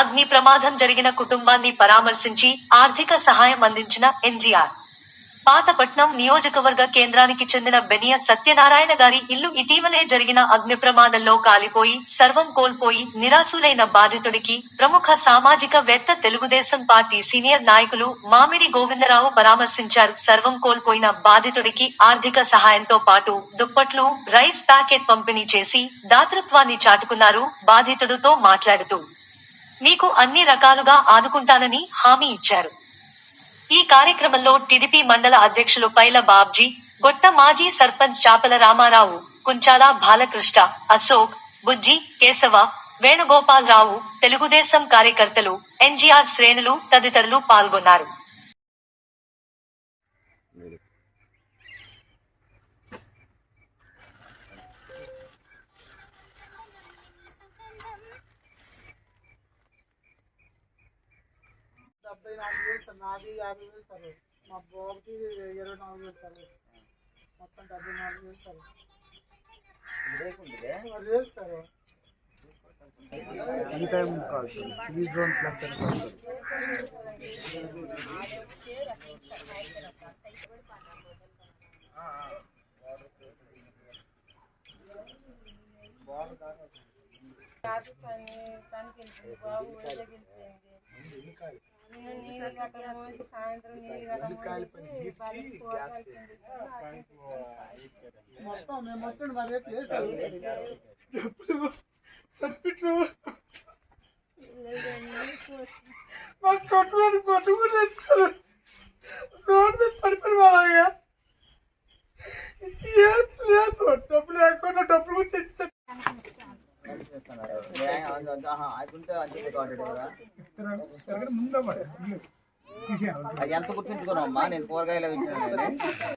అగ్ని ప్రమాదం జరిగిన కుటుంబాన్ని పరామర్శించి ఆర్థిక సహాయం అందించిన ఎన్జీఆర్. పాతపట్నం నియోజకవర్గ కేంద్రానికి చెందిన బెనియ సత్యనారాయణ గారి ఇల్లు ఇటీవలే జరిగిన అగ్ని ప్రమాదంలో కాలిపోయి సర్వం కోల్పోయి నిరాశులైన బాధితుడికి ప్రముఖ సామాజిక వేత్త తెలుగుదేశం పార్టీ సీనియర్ నాయకులు మామిడి గోవిందరావు పరామర్శించారు. సర్వం కోల్పోయిన బాధితుడికి ఆర్థిక సహాయంతో పాటు దుప్పట్లు రైస్ ప్యాకెట్ పంపిణీ చేసి దాతృత్వాన్ని చాటుకున్నారు బాధితుడితో మాట్లాడుతూ. మీకు అన్ని రకాలుగా ఆదుకుంటానని హామీ ఇచ్చారు. ఈ కార్యక్రమంలో టిడిపి మండల అధ్యక్షులు పైల బాబ్జీ గొట్ట మాజీ సర్పంచ్ చాపల రామారావు కుంచాల బాలకృష్ణ అశోక్ బుజ్జి కేశవ వేణుగోపాల్ రావు తెలుగుదేశం కార్యకర్తలు ఎన్జీఆర్ శ్రేణులు తదితరులు పాల్గొన్నారు. డెబ్బై నాలుగు వేలు సార్ నాది యాభై వేలు సార్ మా బాబుకి ఇరవై నాలుగు వేలు సార్ మొత్తం డెబ్బై నాలుగు వేలు సార్ మరి లేదు sir any time call three drone plus అని కాల్ కాదు పని పనికి వెళ్తుంది బాబు ఊళ్ళోకి వెళ్ళిపోయింది నేను నీళ్ళు గట్ట మోసి సాయంత్రం నీళ్ళు గట్ట మోసి పనికి పోవాల్సింది మొత్తం మేము వచ్చండి మరి రేపు సార్. డబ్బులు సబ్మిట్లు మాకు కొట్టుకొని కొట్టుకుని సార్ ముందు అది ఎంత గుర్తుంచుకున్నావమ్మా నేను కూరగాయలు ఇచ్చిన.